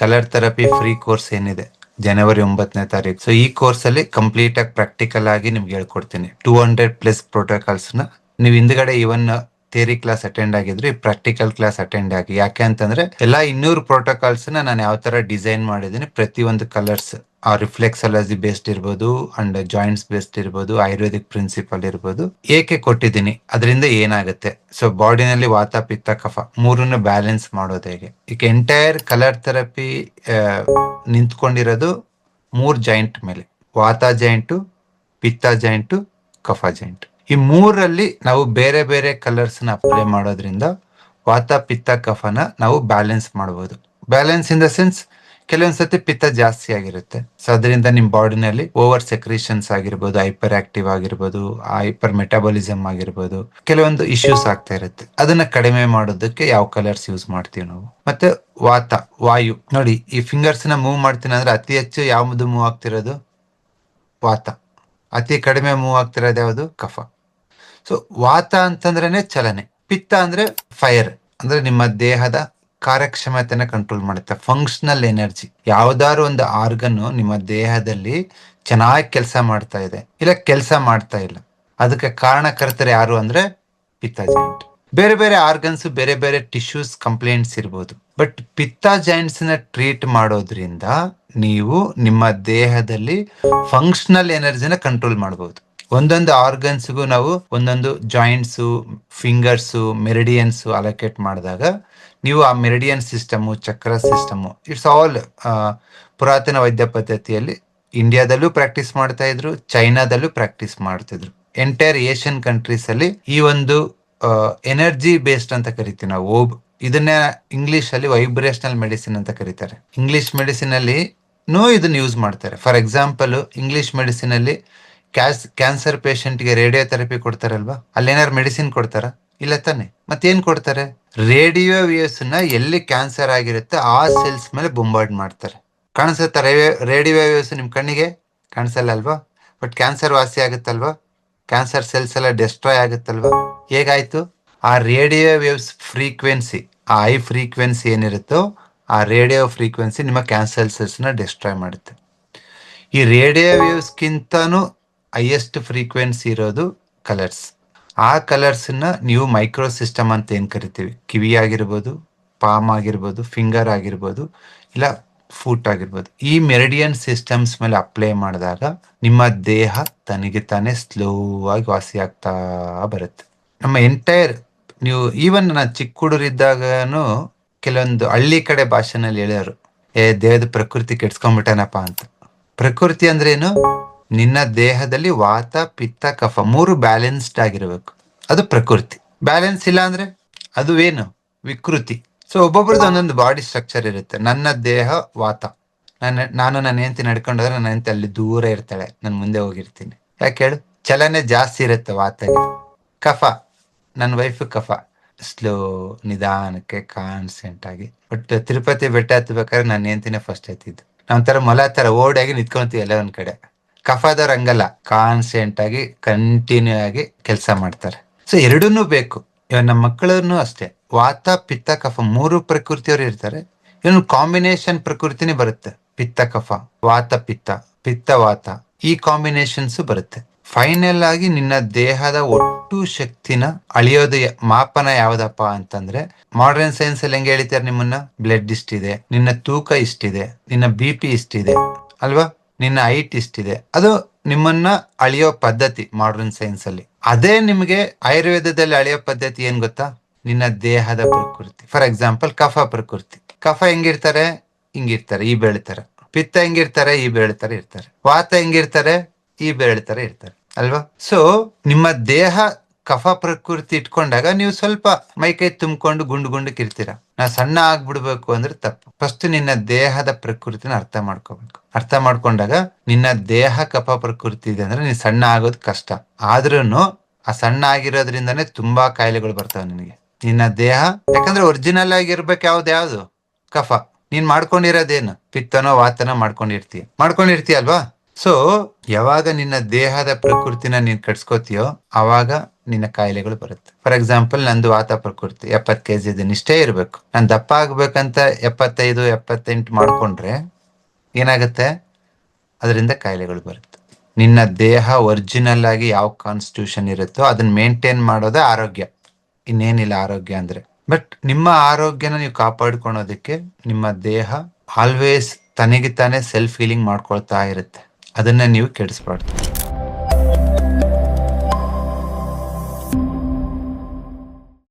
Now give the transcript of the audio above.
Colour therapy free course ಏನಿದೆ? ಜನವರಿ ಒಂಬತ್ತನೇ ತಾರೀಕು. ಸೊ ಈ ಕೋರ್ಸ್ ಅಲ್ಲಿ ಕಂಪ್ಲೀಟ್ ಆಗಿ ಪ್ರಾಕ್ಟಿಕಲ್ ಆಗಿ ನಿಮ್ಗೆ ಹೇಳ್ಕೊಡ್ತೀನಿ. ಟೂ ಹಂಡ್ರೆಡ್ ಪ್ಲಸ್ ಪ್ರೋಟೋಕಾಲ್ಸ್ನ ನೀವು ಹಿಂದ್ಗಡೆ ಇವನ್ ಥಿಯರಿ ಕ್ಲಾಸ್ ಅಟೆಂಡ್ ಆಗಿದ್ರೆ ಪ್ರಾಕ್ಟಿಕಲ್ ಕ್ಲಾಸ್ ಅಟೆಂಡ್ ಆಗಿ. ಯಾಕೆ ಅಂತಂದ್ರೆ, ಎಲ್ಲಾ ಇನ್ನೂರು ಪ್ರೋಟೋಕಾಲ್ಸ್ನ ನಾನು ಯಾವ ತರ ಡಿಸೈನ್ ಮಾಡಿದ್ದೀನಿ, ಪ್ರತಿಯೊಂದು ಕಲರ್ಸ್ ಆ ರಿಫ್ಲೆಕ್ಸಾಲಜಿ ಬೇಸ್ಡ್ ಇರ್ಬೋದು ಅಂಡ್ ಜಾಯಿಂಟ್ಸ್ ಬೇಸ್ಡ್ ಇರ್ಬೋದು, ಆಯುರ್ವೇದಿಕ್ ಪ್ರಿನ್ಸಿಪಲ್ ಇರ್ಬೋದು, ಏಕೆ ಕೊಟ್ಟಿದ್ದೀನಿ, ಅದರಿಂದ ಏನಾಗುತ್ತೆ? ಸೊ ಬಾಡಿನಲ್ಲಿ ವಾತ ಪಿತ್ತ ಕಫ ಮೂರನ್ನು ಬ್ಯಾಲೆನ್ಸ್ ಮಾಡೋದು ಹೇಗೆ? ಈಗ ಎಂಟೈರ್ ಕಲರ್ ಥೆರಪಿ ನಿಂತ್ಕೊಂಡಿರೋದು ಮೂರ್ ಜಾಯಿಂಟ್ ಮೇಲೆ, ವಾತ ಜಾಯಿಂಟು ಪಿತ್ತ ಜಾಯಿಂಟು ಕಫ ಜಾಯಿಂಟ್ ಈ ಮೂರಲ್ಲಿ ನಾವು ಬೇರೆ ಬೇರೆ ಕಲರ್ಸ್ನ ಅಪ್ಲೈ ಮಾಡೋದ್ರಿಂದ ವಾತ ಪಿತ್ತ ಕಫನ ನಾವು ಬ್ಯಾಲೆನ್ಸ್ ಮಾಡಬಹುದು ಬ್ಯಾಲೆನ್ಸ್ ಇನ್ ದ ಸೆನ್ಸ್ ಕೆಲವೊಂದ್ಸತಿ ಪಿತ್ತ ಜಾಸ್ತಿ ಆಗಿರುತ್ತೆ. ಸೊ ಅದರಿಂದ ನಿಮ್ ಬಾಡಿನಲ್ಲಿ ಓವರ್ ಸೆಕ್ರೇಷನ್ಸ್ ಆಗಿರ್ಬೋದು ಹೈಪರ್ ಆಕ್ಟಿವ್ ಆಗಿರ್ಬೋದು, ಹೈಪರ್ ಮೆಟಾಬಾಲಿಸಮ್ ಆಗಿರ್ಬೋದು, ಕೆಲವೊಂದು ಇಶ್ಯೂಸ್ ಆಗ್ತಾ ಇರುತ್ತೆ. ಅದನ್ನ ಕಡಿಮೆ ಮಾಡೋದಕ್ಕೆ ಯಾವ ಕಲರ್ಸ್ ಯೂಸ್ ಮಾಡ್ತೀವಿ ನಾವು? ಮತ್ತೆ ವಾತ, ವಾಯು. ನೋಡಿ, ಈ ಫಿಂಗರ್ಸ್ನ ಮೂವ್ ಮಾಡ್ತೀನಿ ಅಂದ್ರೆ ಅತಿ ಹೆಚ್ಚು ಯಾವ್ದು ಮೂವ್ ಆಗ್ತಿರೋದು? ವಾತ. ಅತಿ ಕಡಿಮೆ ಮೂವ್ ಆಗ್ತಿರೋದು ಯಾವುದು? ಕಫ. ಸೊ ವಾತ ಅಂತಂದ್ರೇನೆ ಚಲನೆ. ಪಿತ್ತ ಅಂದ್ರೆ ಫೈರ್, ಅಂದ್ರೆ ನಿಮ್ಮ ದೇಹದ ಕಾರ್ಯಕ್ಷಮತೆನ ಕಂಟ್ರೋಲ್ ಮಾಡುತ್ತೆ. ಫಂಕ್ಷನಲ್ ಎನರ್ಜಿ ಯಾವ್ದಾದ್ರು ಒಂದು ಆರ್ಗನ್ ನಿಮ್ಮ ದೇಹದಲ್ಲಿ ಚೆನ್ನಾಗಿ ಕೆಲಸ ಮಾಡ್ತಾ ಇದೆ. ಇಲ್ಲ ಕೆಲಸ ಮಾಡ್ತಾ ಇಲ್ಲ. ಅದಕ್ಕೆ ಕಾರಣಕರ್ತರು ಯಾರು ಅಂದ್ರೆ ಪಿತ್ತ ಜಾಯಿಂಟ್ ಬೇರೆ ಬೇರೆ ಆರ್ಗನ್ಸ್ ಬೇರೆ ಬೇರೆ ಟಿಶ್ಯೂಸ್ ಕಂಪ್ಲೇಂಟ್ಸ್ ಇರ್ಬೋದು. ಬಟ್ ಪಿತ್ತ ಜಾಯಿಂಟ್ಸ್ನ ಟ್ರೀಟ್ ಮಾಡೋದ್ರಿಂದ ನೀವು ನಿಮ್ಮ ದೇಹದಲ್ಲಿ ಫಂಕ್ಷನಲ್ ಎನರ್ಜಿನ ಕಂಟ್ರೋಲ್ ಮಾಡಬಹುದು ಒಂದೊಂದು ಆರ್ಗನ್ಸ್ಗೂ ನಾವು ಒಂದೊಂದು ಜಾಯಿಂಟ್ಸು ಫಿಂಗರ್ಸು ಮೆರಿಡಿಯನ್ಸ್ ಅಲೋಕೇಟ್ ಮಾಡಿದಾಗ ನೀವು ಆ meridian system chakra system it's all ಪುರಾತನ ವೈದ್ಯ ಪದ್ಧತಿಯಲ್ಲಿ ಇಂಡಿಯಾದಲ್ಲೂ ಪ್ರಾಕ್ಟೀಸ್ ಮಾಡ್ತಾ ಇದ್ರು ಚೈನಾದಲ್ಲೂ ಪ್ರಾಕ್ಟೀಸ್ ಮಾಡ್ತಿದ್ರು ಎಂಟೈರ್ ಏಷ್ಯನ್ ಕಂಟ್ರೀಸ್ ಅಲ್ಲಿ ಈ ಒಂದು ಎನರ್ಜಿ ಬೇಸ್ಡ್ ಅಂತ ಕರಿತೀವಿ ನಾವು, ಓಬ್, ಇದನ್ನ ಇಂಗ್ಲಿಷ್ ಅಲ್ಲಿ ವೈಬ್ರೇಷನಲ್ ಮೆಡಿಸಿನ್ ಅಂತ ಕರೀತಾರೆ. ಇಂಗ್ಲಿಷ್ ಮೆಡಿಸಿನ್ ಅಲ್ಲಿ ನೋ ಇದನ್ನ ಯೂಸ್ ಮಾಡ್ತಾರೆ. ಫಾರ್ ಎಕ್ಸಾಂಪಲ್ ಇಂಗ್ಲಿಷ್ ಮೆಡಿಸಿನ್ ಅಲ್ಲಿ ಕ್ಯಾಸ್ ಕ್ಯಾನ್ಸರ್ಗೆ ರೇಡಿಯೋ ಥೆರಪಿ ಕೊಡ್ತಾರಲ್ವಾ? ಅಲ್ಲೇನಾರು ಮೆಡಿಸಿನ್ ಕೊಡ್ತಾರ? ಇಲ್ಲ ತಾನೆ. ಮತ್ತೇನ್ ಕೊಡ್ತಾರೆ? ರೇಡಿಯೋ ವೇವ್ಸ್ನ ಎಲ್ಲಿ ಕ್ಯಾನ್ಸರ್ ಆಗಿರುತ್ತೆ, ಆ ಸೆಲ್ಸ್ ಮೇಲೆ ಬೊಂಬಾರ್ಡ್ ಮಾಡ್ತಾರೆ. ಕಾಣಿಸುತ್ತಾ ರೇಡಿಯೋ ವೇವ್ಸ್ ನಿಮ್ ಕಣ್ಣಿಗೆ? ಕಾಣಿಸಲ್ಲ ಅಲ್ವಾ ಬಟ್ ಕ್ಯಾನ್ಸರ್ ವಾಸಿ ಆಗುತ್ತಲ್ವಾ? ಕ್ಯಾನ್ಸರ್ ಸೆಲ್ಸ್ ಎಲ್ಲ ಡೆಸ್ಟ್ರಾಯ್ ಆಗುತ್ತಲ್ವಾ? ಹೇಗಾಯ್ತು? ಆ ರೇಡಿಯೋ ವೇವ್ಸ್ ಫ್ರೀಕ್ವೆನ್ಸಿ ಆ ಹೈ ಫ್ರೀಕ್ವೆನ್ಸಿ ಏನಿರುತ್ತೋ, ಆ ರೇಡಿಯೋ ಫ್ರೀಕ್ವೆನ್ಸಿ ನಿಮ್ಮ ಕ್ಯಾನ್ಸರ್ ಸೆಲ್ಸ್ನ ಡೆಸ್ಟ್ರಾಯ್ ಮಾಡುತ್ತೆ. ಈ ರೇಡಿಯೋ ವೇವ್ಸ್ಗಿಂತನೂ ಹೈಯೆಸ್ಟ್ ಫ್ರೀಕ್ವೆನ್ಸಿ ಇರೋದು ಕಲರ್ಸ್ ಆ ಕಲರ್ಸ್ನ ನೀವು ಮೈಕ್ರೋ ಸಿಸ್ಟಮ್ ಅಂತ ಏನ್ ಕರಿತೀವಿ? ಕಿವಿ ಆಗಿರ್ಬೋದು ಪಾಮ್ ಆಗಿರ್ಬೋದು ಫಿಂಗರ್ ಆಗಿರ್ಬೋದು, ಇಲ್ಲ ಫುಟ್ ಆಗಿರ್ಬೋದು. ಈ ಮೆರಿಡಿಯನ್ ಸಿಸ್ಟಮ್ಸ್ ಮೇಲೆ ಅಪ್ಲೈ ಮಾಡಿದಾಗ ನಿಮ್ಮ ದೇಹ ತನಗೆ ತಾನೇ ಸ್ಲೋ ಆಗಿ ವಾಸಿ ಆಗ್ತಾ ಬರುತ್ತೆ. ನಮ್ಮ ಎಂಟೈರ್ ನೀವು ಈವನ್ ನಾನು ಚಿಕ್ಕ ಹುಡುಗರಿದ್ದಾಗನು ಕೆಲವೊಂದು ಹಳ್ಳಿ ಕಡೆ ಭಾಷೆನಲ್ಲಿ ಹೇಳ್ಯಾರು, ಏ ದೇಹದ ಪ್ರಕೃತಿ ಕೆಡ್ಸ್ಕೊಂಡ್ಬಿಟ್ಟನಪ್ಪ ಅಂತ. ಪ್ರಕೃತಿ ಅಂದ್ರೇನು ನಿನ್ನ ದೇಹದಲ್ಲಿ ವಾತ, ಪಿತ್ತ, ಕಫ ಮೂರು ಬ್ಯಾಲೆನ್ಸ್ಡ್ ಆಗಿರಬೇಕು. ಅದು ಪ್ರಕೃತಿ. ಬ್ಯಾಲೆನ್ಸ್ ಇಲ್ಲ ಅಂದ್ರೆ ಅದು ಏನು? ವಿಕೃತಿ. ಸೊ ಒಬ್ಬೊಬ್ರದ್ದು ಒಂದೊಂದು ಬಾಡಿ ಸ್ಟ್ರಕ್ಚರ್ ಇರುತ್ತೆ. ನನ್ನ ದೇಹ ವಾತ. ನನ್ನ, ನಾನು ನನ್ನ ಹೆಂಡತಿ ನಡ್ಕೊಂಡೋದ್ರೆ ನನ್ನ ಹೆಂಡತಿ ಅಲ್ಲಿ ದೂರ ಇರ್ತಾಳೆ. ನಾನು ಮುಂದೆ ಹೋಗಿರ್ತೀನಿ. ಯಾಕೆ ಹೇಳು? ಚಲನೆ ಜಾಸ್ತಿ ಇರುತ್ತೆ ವಾತಗೆ ಕಫ. ನನ್ನ ವೈಫ್ ಕಫ. ಸ್ಲೋ ನಿಧಾನಕ್ಕೆ ಕಾನ್ಸೆಂಟ್ ಆಗಿ. ಬಟ್ ತಿರುಪತಿ ಬೆಟ್ಟ ಹತ್ಬೇಕಾದ್ರೆ ನನ್ನ ಹೆಂಡತಿನೇ ಫಸ್ಟ್ ಹತ್ತಿದ್ದು ನಾವ್ ತರ ಮೊಲ ತರ ಓಡಾಗಿ ನಿಂತ್ಕೊಂತೀವಿ ಎಲ್ಲ ಒಂದ್ ಕಡೆ. ಕಫದವ್ರ ರಂಗಲ್ಲ ಕಾನ್ಸೆಂಟ್ ಆಗಿ ಕಂಟಿನ್ಯೂ ಆಗಿ ಕೆಲಸ ಮಾಡ್ತಾರೆ. ಸೊ ಎರಡನ್ನೂ ಬೇಕು. ಇವಾಗ ನಮ್ಮ ಮಕ್ಕಳನ್ನು ಅಷ್ಟೇ. ವಾತ, ಪಿತ್ತ, ಕಫ ಮೂರು ಪ್ರಕೃತಿಯವರು ಇರ್ತಾರೆ. ಇವನು ಕಾಂಬಿನೇಷನ್ ಪ್ರಕೃತಿನೇ ಬರುತ್ತೆ. ಪಿತ್ತ, ಕಫ, ವಾತ, ಪಿತ್ತ ಪಿತ್ತ, ವಾತ. ಈ ಕಾಂಬಿನೇಷನ್ಸ್ ಬರುತ್ತೆ. ಫೈನಲ್ ಆಗಿ ನಿನ್ನ ದೇಹದ ಒಟ್ಟು ಶಕ್ತಿನ ಅಳಿಯೋದು ಮಾಪನ ಯಾವ್ದಪ್ಪ ಅಂತಂದ್ರೆ ಮಾಡರ್ನ್ ಸೈನ್ಸ್ ಅಲ್ಲಿ ಹೆಂಗೆ ಹೇಳ್ತಾರೆ ನಿಮ್ಮನ್ನ? ಬ್ಲಡ್ ಇಷ್ಟಿದೆ, ನಿನ್ನ ತೂಕ ಇಷ್ಟಿದೆ, ನಿನ್ನ ಬಿ ಪಿ ಇಷ್ಟಿದೆ, ಅಲ್ವಾ? ನಿನ್ನ ಹೈಟ್ ಇಷ್ಟಿದೆ ಅದು ನಿಮ್ಮನ್ನ ಅಳಿಯೋ ಪದ್ಧತಿ ಮಾಡರ್ನ್ ಸೈನ್ಸ್ ಅಲ್ಲಿ. ಅದೇ ನಿಮಗೆ ಆಯುರ್ವೇದದಲ್ಲಿ ಅಳಿಯೋ ಪದ್ಧತಿ ಏನ್ ಗೊತ್ತಾ? ನಿನ್ನ ದೇಹದ ಪ್ರಕೃತಿ. ಫಾರ್ ಎಕ್ಸಾಂಪಲ್ ಕಫ ಪ್ರಕೃತಿ. ಕಫ ಹೆಂಗಿರ್ತಾರೆ? ಹಿಂಗಿರ್ತಾರೆ, ಈ ಬೆಳಿತಾರೆ. ಪಿತ್ತ ಹೆಂಗಿರ್ತಾರೆ? ಈ ಬೆಳಿತಾರೆ, ಇರ್ತಾರೆ. ವಾತ ಹೆಂಗಿರ್ತಾರೆ? ಈ ಬೆಳಿತಾರೆ, ಇರ್ತಾರೆ. ಅಲ್ವಾ? ಸೊ ನಿಮ್ಮ ದೇಹ ಕಫ ಪ್ರಕೃತಿ ಇಟ್ಕೊಂಡಾಗ ನೀವು ಸ್ವಲ್ಪ ಮೈಕೈ ತುಂಬಿಕೊಂಡು ಗುಂಡು ಗುಂಡಕ್ಕೆ ಇರ್ತೀರ ನಾ ಸಣ್ಣ ಆಗ್ಬಿಡ್ಬೇಕು ಅಂದ್ರೆ ತಪ್ಪು. ಫಸ್ಟ್ ನಿನ್ನ ದೇಹದ ಪ್ರಕೃತಿನ ಅರ್ಥ ಮಾಡ್ಕೋಬೇಕು. ಅರ್ಥ ಮಾಡ್ಕೊಂಡಾಗ ನಿನ್ನ ದೇಹ ಕಫ ಪ್ರಕೃತಿ ಇದೆ ಅಂದ್ರೆ ನೀನ್ ಸಣ್ಣ ಆಗೋದು ಕಷ್ಟ. ಆದ್ರೂನು ಆ ಸಣ್ಣ ಆಗಿರೋದ್ರಿಂದಾನೇ ತುಂಬಾ ಕಾಯಿಲೆಗಳು ಬರ್ತಾವೆ ನಿನಗೆ. ನಿನ್ನ ದೇಹ, ಯಾಕಂದ್ರೆ ಒರಿಜಿನಲ್ ಆಗಿರ್ಬೇಕು ಯಾವ್ದು ಯಾವ್ದು? ಕಫ. ನೀನ್ ಮಾಡ್ಕೊಂಡಿರೋದೇನು? ಪಿತ್ತನೋ ವಾತನೋ ಮಾಡ್ಕೊಂಡಿರ್ತೀಯ. ಮಾಡ್ಕೊಂಡಿರ್ತೀಯ ಅಲ್ವಾ? ಸೊ ಯಾವಾಗ ನಿನ್ನ ದೇಹದ ಪ್ರಕೃತಿನ ನೀನ್ ಕಟ್ಸ್ಕೋತೀಯೋ ಅವಾಗ ನಿನ್ನ ಕಾಯಿಲೆಗಳು ಬರುತ್ತೆ. ಫಾರ್ ಎಕ್ಸಾಂಪಲ್ ನಂದು ವಾತ ಪ್ರಕೃತಿ ಎಪ್ಪತ್ ಕೆ ಜಿ ಇದೀನಿ ಇಷ್ಟೇ ಇರಬೇಕು. ನಾನು ದಪ್ಪ ಆಗ್ಬೇಕಂತ ಎಪ್ಪತ್ತೈದು, ಎಪ್ಪತ್ತೆಂಟು ಮಾಡ್ಕೊಂಡ್ರೆ ಏನಾಗುತ್ತೆ? ಅದರಿಂದ ಕಾಯಿಲೆಗಳು ಬರುತ್ತೆ. ನಿನ್ನ ದೇಹ ಒರಿಜಿನಲ್ ಆಗಿ ಯಾವ ಕಾನ್ಸ್ಟಿಟ್ಯೂಷನ್ ಇರುತ್ತೋ ಅದನ್ನ ಮೇಂಟೈನ್ ಮಾಡೋದೇ ಆರೋಗ್ಯ. ಇನ್ನೇನಿಲ್ಲ ಆರೋಗ್ಯ ಅಂದ್ರೆ. ಬಟ್ ನಿಮ್ಮ ಆರೋಗ್ಯನ ನೀವು ಕಾಪಾಡ್ಕೊಳೋದಕ್ಕೆ ನಿಮ್ಮ ದೇಹ ಆಲ್ವೇಸ್ ತನಗೆ ತಾನೇ ಸೆಲ್ಫ್ ಫೀಲಿಂಗ್ ಮಾಡ್ಕೊಳ್ತಾ ಇರುತ್ತೆ. ಅದನ್ನ ನೀವು ಕೆಡಿಸ್ಬಾರ್ದು.